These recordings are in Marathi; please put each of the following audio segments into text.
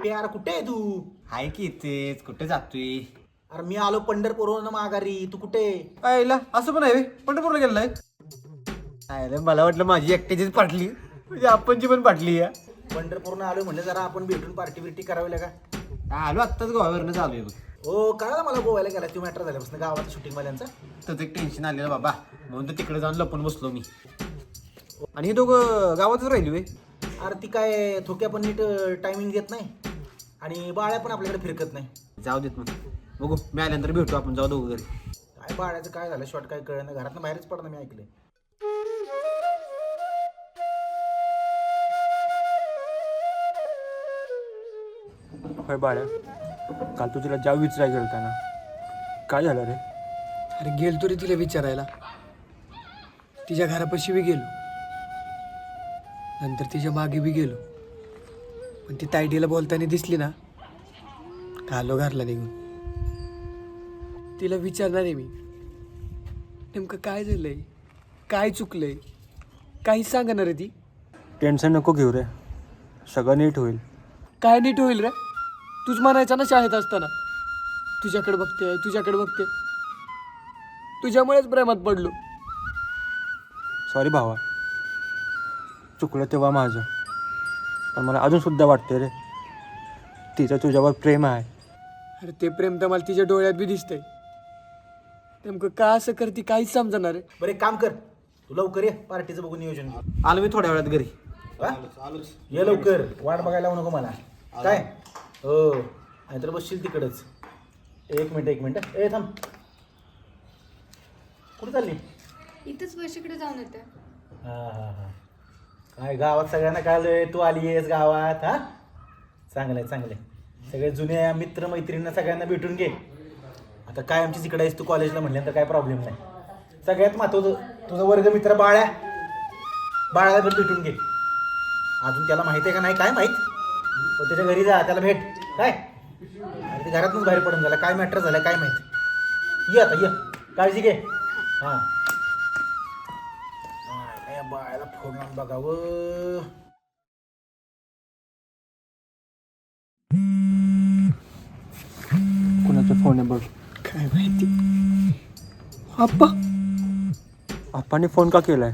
पप्प्या अरे कुठे आहे तू? हाय की इथेच. कुठे जातोय? अरे मी आलो पंढरपूरवरून माघारी. तू कुठे? असं पण आहे बे? पंढरपूरला गेलाय अरे मला वाटलं माझी एकट्याचीच पाटली म्हणजे आपणची पण पाटली या पंढरपूरनं आलो म्हणलं जरा आपण भेटून पार्टी बिर्टी करावी का आलो आत्ताच गोव्यावरनं चालू आहे बघ. हो कळालं मला गोव्याला गेला. तू मॅटर झाल्यापासून गावात शूटिंग वाल्यांचा तर एक टेन्शन आलेलं बाबा. म्हणून तर तिकडे जाऊन लपून बसलो मी. आणि हे दोघं गावातच राहिली वे अरे ती काय थोक्या पण नीट टायमिंग देत नाही. आणि बाळ्या पण आपल्याकडे फिरकत नाही. जाऊ देत मग. बघू मी आल्यानंतर भेटू आपण जाऊ दोघं घरी. काय बाळ्याचं काय झालं? शॉर्ट काय कळलं घरातनं बाहेरच पडणं मी ऐकलंय. होय बाळ्या काल तू तिला जाव विचारायला गेलता ना काय झालं रे? अरे गेलतो रे तिला विचारायला. तिच्या घरापाशी बी गेलो. नंतर तिच्यामागे बी गेलो. पण ती तायडीला बोलताना दिसली ना का आलो घरला निघून. तिला विचारणार आहे मी नेमकं काय झालंय? काय चुकलंय? काहीच सांगणार आहे ती? टेन्शन नको घेऊ रे. सगळं नीट होईल. काय नीट होईल रे? तूच म्हणायचा ना शाळेत असताना. तुझ्याकडे बघते तुझ्याकडे बघते. तुझ्यामुळेच प्रेमात पडलो. सॉरी भावा. चुकलं तेव्हा माझं. पण मला अजूनसुद्धा वाटते रे. तिचं तुझ्यावर प्रेम आहे. अरे ते प्रेम तर मला तिच्या डोळ्यात बी दिसतंय. नेमकं का असं करते काहीच समजणार आहे बरं एक काम कर. तू लवकर ये पार्टीचं बघून नियोजन आलो मी थोड्या वेळात घरी. हा? ये लवकर. वाट बघायला लावू नको मला. काय? हो. नाहीतर बसशील तिकडच. एक मिनिट एक मिनिट. ए थांब. कुठे चालली? इथंच वर्षीकडे जाऊन येते. हा हा हा. काय गावात सगळ्यांना कळलंय तू आली आहेस गावात हा? चांगलंय चांगलंय. सगळे जुन्या मित्र मैत्रिणींना सगळ्यांना भेटून घे. आता काय आमची तिकडे आहेस तू कॉलेजला म्हणल्यानंतर काय प्रॉब्लेम नाही. सगळ्यात महत्वाचं तुझा वर्ग मित्र बाळ्या. बाळाला पण भेटून घे. अजून त्याला माहिती आहे का नाही? काय माहीत? पण त्याच्या घरी जा त्याला भेट. काय? आणि ते घरातूनच बाहेर पडून झाला. काय मॅटर झालं काय माहीत? ये आता ये. काळजी घे. हां. बाळाला फोन लावून बघावं कुणाचा फोन आहे बघ काय माहिती आप्पा आप्पाने फोन का केलाय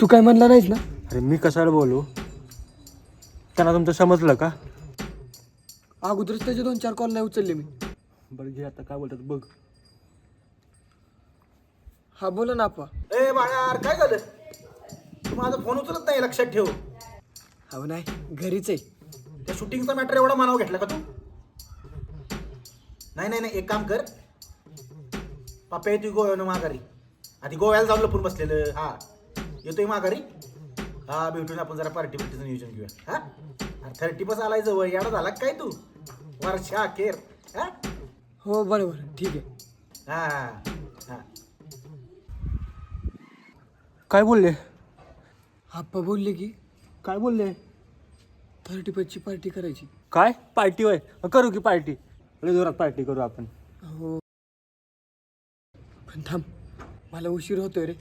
तू काय म्हणला नाहीस ना अरे मी कशाला बोलू त्यांना तुमचं समजलं का अगोदरच त्याचे दोन चार कॉल नाही उचलले मी बरं घे आता काय बोलतात बघ हा बोला ना आप्पा ए बाळा अरे काय झालं माझा फोन उचलत नाही लक्षात ठेव. हो नाही घरीच आहे. त्या शूटिंगचा मॅटर एवढा मानाव घेतला का तू? नाही नाही नाही एक काम कर. पप्पा येतोय गोव्यानं माघारी. आधी गोव्याला जाऊन लपून बसलेलं. हा. येतोय माघारी. हा भेटून आपण जरा पार्टी बिर्टीचं नियोजन घेऊया. हा? थर्टी बस आलाय जवळ. याडा झाला काय तू? वर्षा अखेर. हा? हो बरं बरं ठीक आहे. हा हा. काय बोलले? आप्पा बोलले की काय बोलले? थर्टी ची पार्टी करायची. काय? पार्टी होय? करू की पार्टी लय जोरात पार्टी करू आपण. हो पण थांब मला उशीर होतोय रे.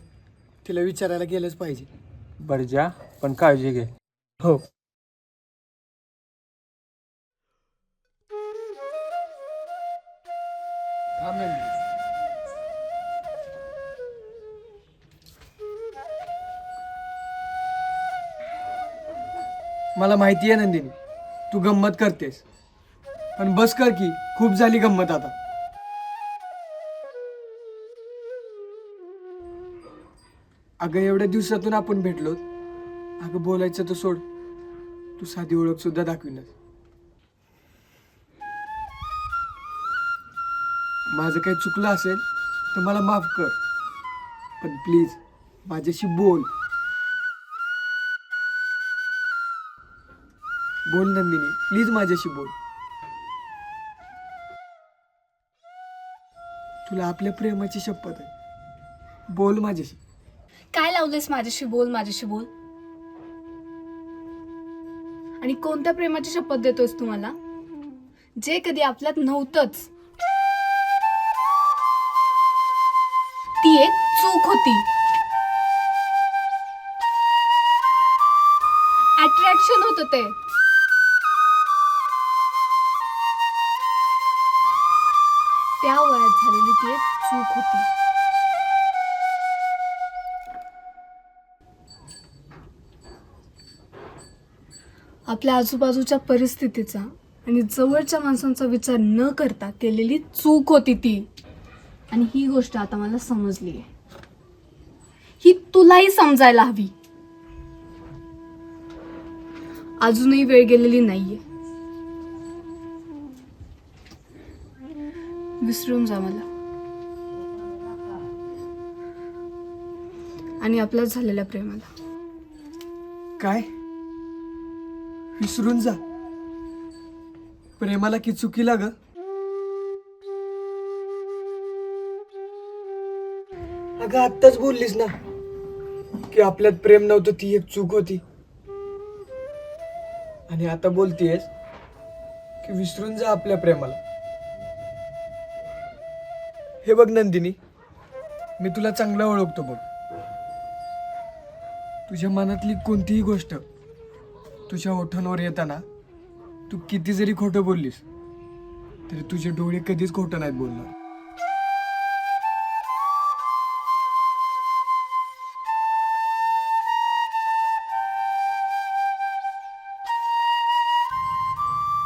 तिला विचारायला गेलंच पाहिजे. बरं जा पण काळजी घे. हो. थांब मला माहिती आहे नंदिनी. तू गंमत करतेस. पण बस कर की खूप झाली गंमत आता. अगं एवढ्या दिवसातून आपण भेटलो. अगं बोलायचं तर सोड. तू साधी ओळख सुद्धा दाखविनस माझं काही चुकलं असेल तर मला माफ कर. पण प्लीज माझ्याशी बोल. बोल नंदिनी प्लीज माझ्याशी बोल. तुला आपल्या प्रेमाची शपथ आहे. बोल माझ्याशी. काय लावलेस माझ्याशी? बोल माझ्याशी बोल. आणि कोणत्या प्रेमाची शपथ देतोस तू मला जे कधी आपल्यात नव्हतंच. ती एक चूक होती. अट्रॅक्शन होत ते. झालेली ती एक चूक होती. आपल्या आजूबाजूच्या परिस्थितीचा आणि जवळच्या माणसांचा विचार न करता केलेली चूक होती ती. आणि ही गोष्ट आता मला समजली आहे. ही तुलाही समजायला हवी. अजूनही वेळ गेलेली नाहीये. विसरून जा मला. आणि आपल्याच झालेल्या प्रेमाला. काय? विसरून जा. प्रेमाला की चुकीला ग? अगं आत्ताच बोललीस ना की आपल्यात प्रेम नव्हतं ती एक चूक होती. आणि आता बोलतीयस की विसरून जा आपल्या प्रेमाला. हे बघ नंदिनी मी तुला चांगलं ओळखतो बघ. तुझ्या मनातली कोणतीही गोष्ट तुझ्या ओठांवर येताना तू किती जरी खोटं बोललीस तरी तुझे डोळे कधीच खोटं नाहीत बोलणार.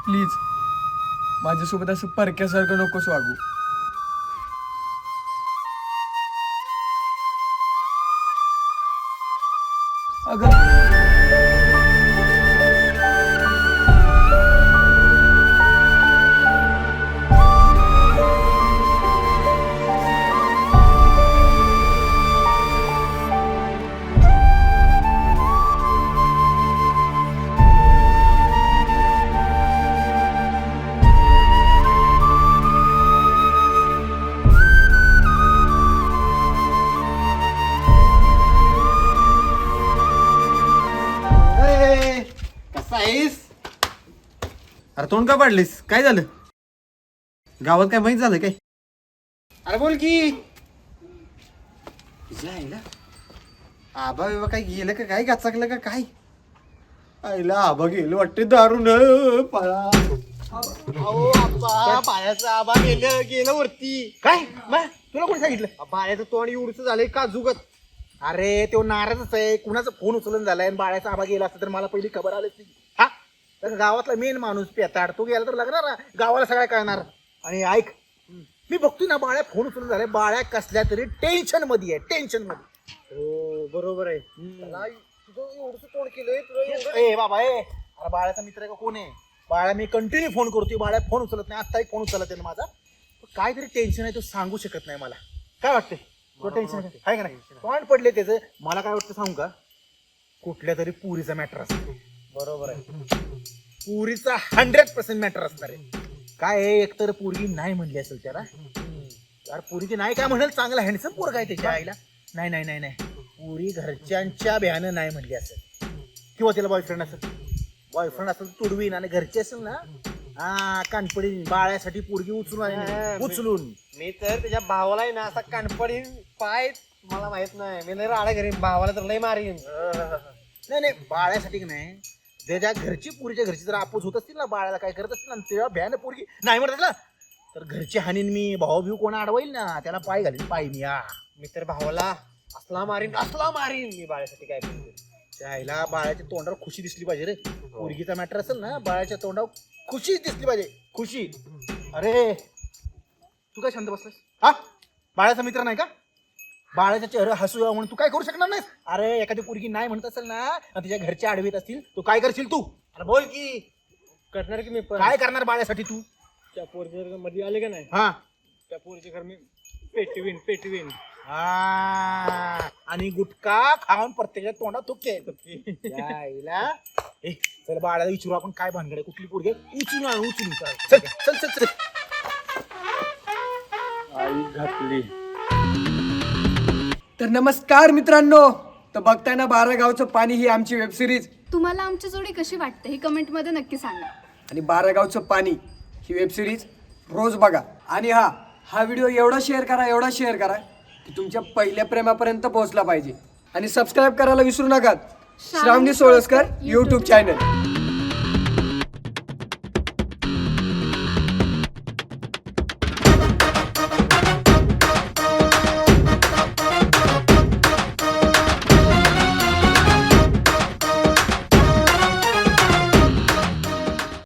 प्लीज माझ्यासोबत असं परक्यासारखं नकोच वागू. कसा आहेस अरे तोंड का पाडलीस? काय झालं? गावात काय माहीत झालं काय? अरे बोल की. जायला आबा बिबा काय गेलं का काय? गाचाकलं का काय? आईला आबा गेलं वाटते दारून. पळा. अहो आबा पायाचं आबा गेलं गेलं वरती. काय? मा तुला कोणी सांगितलं? पायाचं तोंड एवढंच झालंय काजूगत. अरे तो नाराजच आहे. कुणाचा फोन उचलून झालाय आणि बाळ्याचा आबा गेला असता तर मला पहिली खबर आलीच नाही. हा? तर गावातला मेन माणूस पेताड तो गेला तर लागणार गावाला सगळ्या कळणार आणि ऐक मी बघतोय ना बाळ्या फोन उचलून झालाय. बाळ्या कसल्या तरी टेन्शनमध्ये आहे टेन्शनमध्ये. हो बरोबर आहे. तुझं तोंड केलंय ए बाबा ए. अरे बाळ्याचा मित्र आहे का? कोण आहे? बाळा मी कंटिन्यू फोन करतोय. बाळ्या फोन उचलत नाही. आत्ताही फोन उचलत आहे माझा. काहीतरी टेन्शन आहे तो सांगू शकत नाही मला. काय वाटतंय? तो टेन्शन आहे. का नाही? पॉईंट पडले त्याचं. मला काय वाटतं सांगू का? कुठल्या तरी पुरीचा मॅटर असतो बरोबर आहे. पुरीचा हंड्रेड पर्सेंट मॅटर असणार आहे. काय आहे एकतर पुरी नाही म्हणली असेल त्याला. यार पुरीची नाही काय म्हणेल? चांगला हँडसम पोर काय त्याच्या आईला. नाही नाही नाही नाही. पुरी घरच्यांच्या भ्यानं नाही म्हणली असेल. किंवा तिला बॉयफ्रेंड असेल. बॉयफ्रेंड असेल तुडवीन आणि घरचे असेल ना हा कानपडी बाळ्यासाठी पोरगी उचलून आली. उचलून. मी तर त्याच्या भावाला आहे ना असा कानपडीन पाय मला माहीत नाही. मी लय राडा घरी भावाला तर लय मारीन. नाही नाही बाळ्यासाठी नाही त्याच्या घरची पुरीच्या घरची जर आपूस होत असतील ना बाळाला काय करत असतील ना तेव्हा भ्यानं पोरगी नाही म्हणत ना तर घरची हानीन मी भाऊ भिऊ कोणा अडवाईल ना त्याला पाय घालीन पाय मी हा मी तर भावाला असला मारीन असला मारीन मी बाळासाठी काय करते त्या आईला बाळाच्या तोंडावर खुशी दिसली पाहिजे रे. पोरगीचा मॅटर असेल ना बाळाच्या तोंडावर खुशी दिसली पाहिजे. खुशी. अरे. तू काय शांत बसलास? हा? बाळाचा मित्र नाही का? बाळाच्या चेहरा हसू यावं म्हणून तू काय करू शकणार नाहीस? अरे एखादी पोरगी नाही म्हणत असेल ना आणि तिच्या घरचे आडवीत असतील तू काय करशील तू? अरे बोल की. करणार की मी पण. काय करणार बाळासाठी तू? त्या पोरच्या जर मध्ये आले का नाही हा. त्या पोरचे घर मी पेटवीन पेटवीन. हा. आणि गुटखा खाऊन प्रत्येकाच्या तोंडात तुके आईला. ए चल बाळाला विचारू आपण काय भानगड आहे कुठली पोरगी आहे? उचलून आण उचलून चल. चल चल चल आई घातली. तर नमस्कार मित्रांनो. तर बघताय ना बारा गावचं पाणी ही आमची वेब सिरीज तुम्हाला आमची जोडी कशी वाटते हे कमेंटमध्ये नक्की सांगा. आणि बारा गावचं पाणी ही वेब सिरीज रोज बघा. आणि हा हा व्हिडिओ एवढा शेअर करा एवढा शेअर करा की तुमच्या पहिल्या प्रेमापर्यंत पोहोचला पाहिजे. आणि सबस्क्राईब करायला विसरू नका. श्रावणी सोळसकर यूट्यूब चॅनल